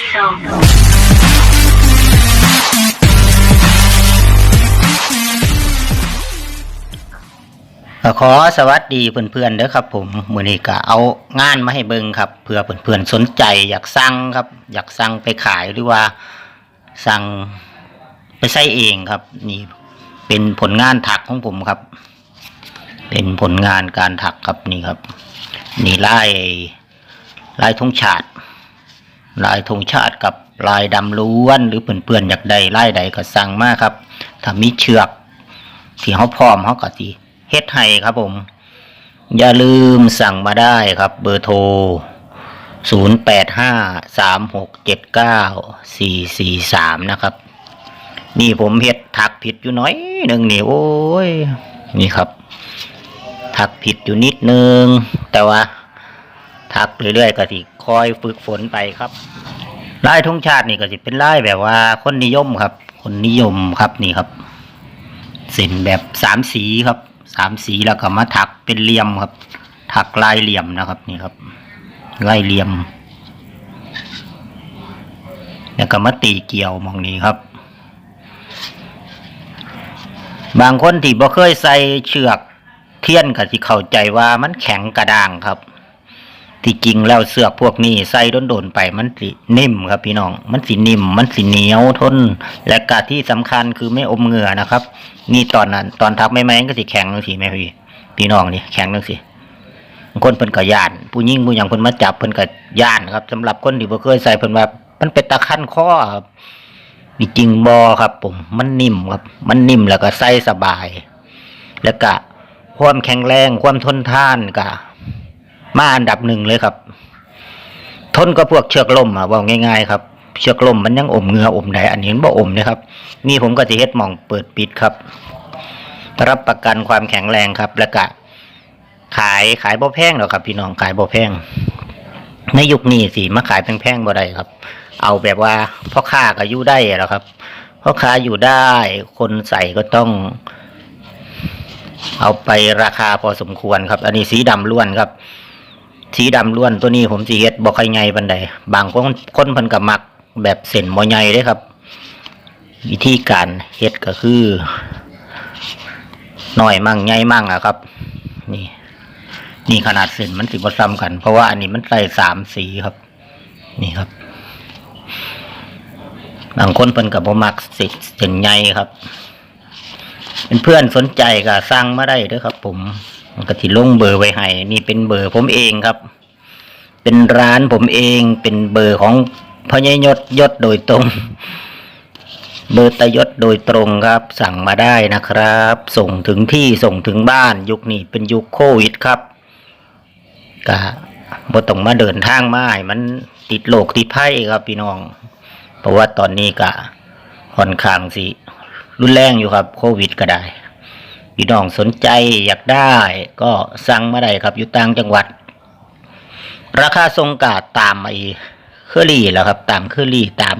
ขอสวัสดีเพื่อนๆเด้อครับ ผมมือนี้ก็เอางานมาให้เบิ่งครับเพื่อเพื่อนๆสนใจ อยากสั่งครับ อยากสั่งไปขายหรือว่าสั่งไปใช้เองครับ นี่เป็นผลงานถักของผมครับ เป็นผลงานการถักครับนี่ครับ นี่ลายลายธงชาติ ลายธงชาติกับลายดำล้วน หรือเพื่อนๆอยากได้ลายใดก็สั่งมาครับ ถ้ามีเชือกที่เขาพร้อมเขาก็สิเฮ็ดให้ครับผม อย่าลืมสั่งมาได้ครับ เบอร์โทร 0 8 5 3 6 7 9 4 4 3 นะครับ นี่ผมเฮ็ดถักผิดอยู่น้อยหนึ่งนี่โอ้ย นี่ครับ ถักผิดอยู่นิดนึง แต่ว่า ถักเรื่อยๆก็สิ คอยฝึกฝนไปครับลายธงชาตินี่ก็สิเป็นลายแบบว่าคนนิยมครับ คนนิยมครับนี่ครับเส้นแบบสามสีครับสามสีแล้วก็มาถักเป็นเหลี่ยมครับ ถักลายเหลี่ยมนะครับนี่ครับลายเหลี่ยม แล้วก็มาตีเกี่ยวมองนี้ครับ บางคนที่บ่เคยใส่เชือกเทียนก็สิเข้าใจว่ามันแข็งกระด้างครับ ที่จริงแล้วเสือกพวกนี้ใส่โดนๆไปมันสินิ่มครับพี่น้อง มันสินิ่ม มันสิเหนียวทน และกาที่สำคัญคือไม่อมเหงื่อนะครับ นี่ตอนนั้นตอนทักไม่ไหมก็สิแข็งจังสิแม่พี่พี่น้องนี่แข็งจังสิคนเพิ่นก็ย่าน ผู้หญิงผู้หยังเพิ่นมาจับเพิ่นก็ย่านครับสำหรับคนที่บ่เคยใส่เพิ่นว่ามันเป็นตะคันข้อครับนี่จริงบ่ครับ ผม มันนิ่มครับ มันนิ่มแล้วก็ใส่สบาย แล้วก็ความแข็งแรงความทนทานก็ มาอันดับหนึ่งเลยครับ ทนก็พวกเชือกล่มอะว่าง่ายๆครับ เชือกล่มมันยังอมเงืออมได้อันนี้มันบ่อมนะครับ นี่ผมก็จะเฮ็ดมองเปิดปิดครับ รับประกันความแข็งแรงครับ แล้วก็ขายขายบ่แพงหรอกครับ พี่น้องขายบ่แพงในยุคนี้สิมาขายแพงๆบ่ได้ครับ เอาแบบว่าพ่อค้าก็อยู่ได้แหล้วครับพ่อค้าอยู่ได้ คนใส่ก็ต้อง เอาไปราคาพอสมควรครับ อันนี้สีดำล้วนครับ สีดำล้วนตัวนี้ผมสิเฮ็ดบอยใหญ่ปานใดบางคนคนพิ่นก็มักแบบเส้นบ่ใหญ่เด้ครับ วิธีการเฮ็ดก็คือหน้อยมั่งใหญ่มั่งอะครับ นี่ นี่ขนาดเส้นมันสิบ่ซ้ำกัน เพราะว่าอันนี้มันใส่สามสีครับ นี่ครับบางคนเพิ่นก็บ่มักเส้นเส้นใหญ่ครับ เป็นเพื่อนสนใจก็สั่งมาได้ด้อครับ ผม มันก็ที่ลงเบอร์ไว้ให้ นี่เป็นเบอร์ผมเองครับ เป็นร้านผมเอง เป็นเบอร์ของพญยศยศโดยตรง เบอร์ตยศโดยตรงครับ สั่งมาได้นะครับ ส่งถึงที่ส่งถึงบ้าน ยุคนี้เป็นยุคโควิดครับก็บ่ต้องมาเดินทางมาให้มันติดโรคติดภัยครับพี่น้อง เพราะว่าตอนนี้ก็ค่อนข้างสิรุนแรงอยู่ครับ โควิดก็ได้ พี่น้องสนใจอยากได้ ก็สั่งมาได้ครับอยู่ต่างจังหวัด ราคาทรงกาดตามไอ้เคอรี่แล้วครับ ตามเคอรี่ตาม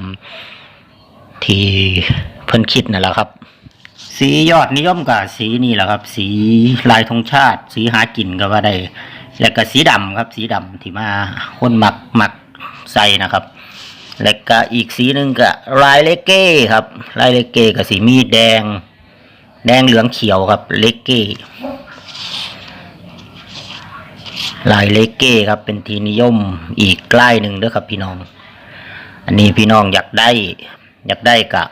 ที่เพิ่นคิดนั่นแหละครับ สียอดนิยมกับสีนี่แหละครับ สีลายธงชาติ สีหากินก็ว่าได้ แล้วก็สีดำครับ สีดำที่มาคนมักมักใส่นะครับ แล้วก็อีกสีหนึ่งก็ลายเลเก้ครับ ลายเลเก้กับสีมีดแดง แดงเหลืองเขียวครับเลกเก้ลายเลกเก้ครับเป็นทีนิยมอีกใกลายหนึ่งเด้อครับพี่น้อง อันนี้พี่น้องอยากได้ อยากได้กะ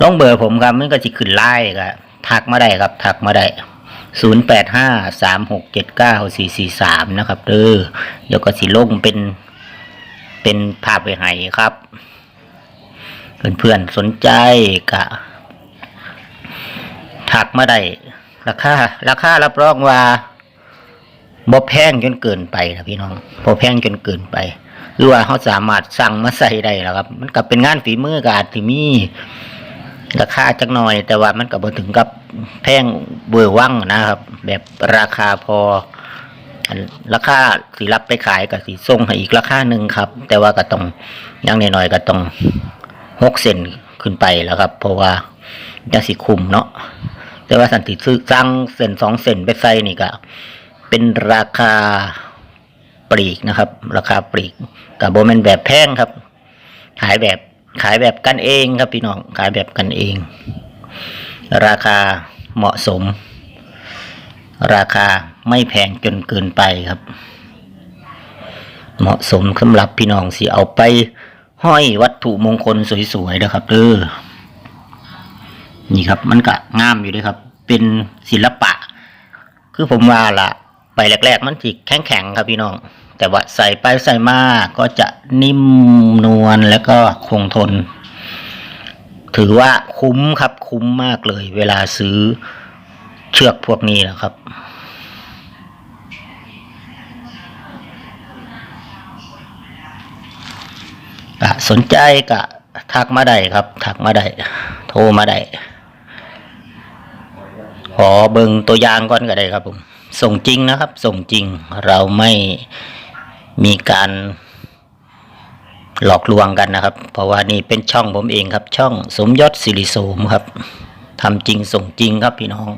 ลองเบอร์ผมครับมันก็จะขึ้นไล่ก็ทักมาได้ครับทักมาได้ศูนย์แปดห้าสามหกเจ็ดเก้าสี่สี่สามนะครับเด้อเดี๋ยวก็สิลงเป็นเป็นภาพไปให้ครับ เพื่อนๆสนใจกะ ถักมาได้ราคาราคารับรองว่าบ่แพงจนเกินไปนะพี่น้องบ่แพงจนเกินไป หรือว่าเขาสามารถสั่งมาใส่ได้แล้วครับ มันก็เป็นงานฝีมือก็อาจสิมีราคาจักหน่อย แต่ว่ามันก็บ่ถึงกับแพงเบอร์วังนะครับ แบบราคาพอราคาสิรับไปขายกับสีส่งให้อีกราคาหนึ่งครับ แต่ว่าก็ต้องอยังน้อยๆก็ต้องหกเซนขึ้นไปแล้วครับ เพราะว่าจะสิคุมเนาะ แต่ว่าสันติซื้อสั่งเซนสองเซนไปใส่นี่ก็เป็นราคาปลีกนะครับ ราคาปลีกกับโบแมนแบบแพงครับ ขายแบบขายแบบกันเองครับพี่น้องขายแบบกันเอง ราคาเหมาะสม ราคาไม่แพงจนเกินไปครับ เหมาะสมสำหรับพี่น้องสิเอาไปห้อยวัตถุมงคลสวยๆนะครับเด้อ นี่ครับ มันก็งามอยู่ด้วยครับ เป็นศิลปะ คือผมว่าละไปแรก ๆ มันจิแข็งๆครับพี่น้อง แต่ว่าใส่ไปใส่มาก็จะนิ่มนวลแล้วก็คงทน ถือว่าคุ้มครับคุ้มมากเลย เวลาซื้อเชือกพวกนี้นะครับสนใจก็ทักมาได้ครับ ทักมาได้ โทรมาได้ ขอเบิงตัวอย่างก่อนก็ได้ครับผม ส่งจริงนะครับ ส่งจริงเราไม่มีการหลอกลวงกันนะครับ เพราะว่านี่เป็นช่องผมเองครับ ช่องสมยศสิริโสมครับทำจริงส่งจริงครับพี่น้อง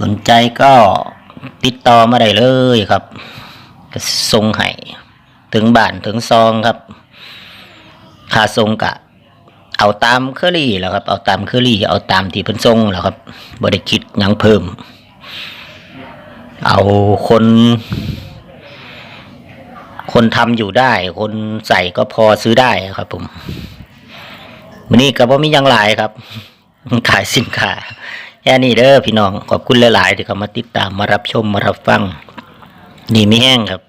สนใจก็ติดต่อมาได้เลยครับส่งให้ถึงบ้านถึงซองครับค่าทรงกะ เอาตามเคอรี่แหล้วครับ เอาตามเคอรี่ เอาตามที่เพิ่นทรงแหล้วครับบ่ได้คิดยังเพิ่ม เอาคน คนทำอยู่ได้ คนใส่ก็พอซื้อได้ครับ ผมวันนี้ก็บ่มียังหลายครับ ขายสินค้าแค่นี้เด้อพี่น้องขอบคุณหลายๆที่เข้ามาติดตามมารับชมมารับฟังนี่ไม่แห้งครับ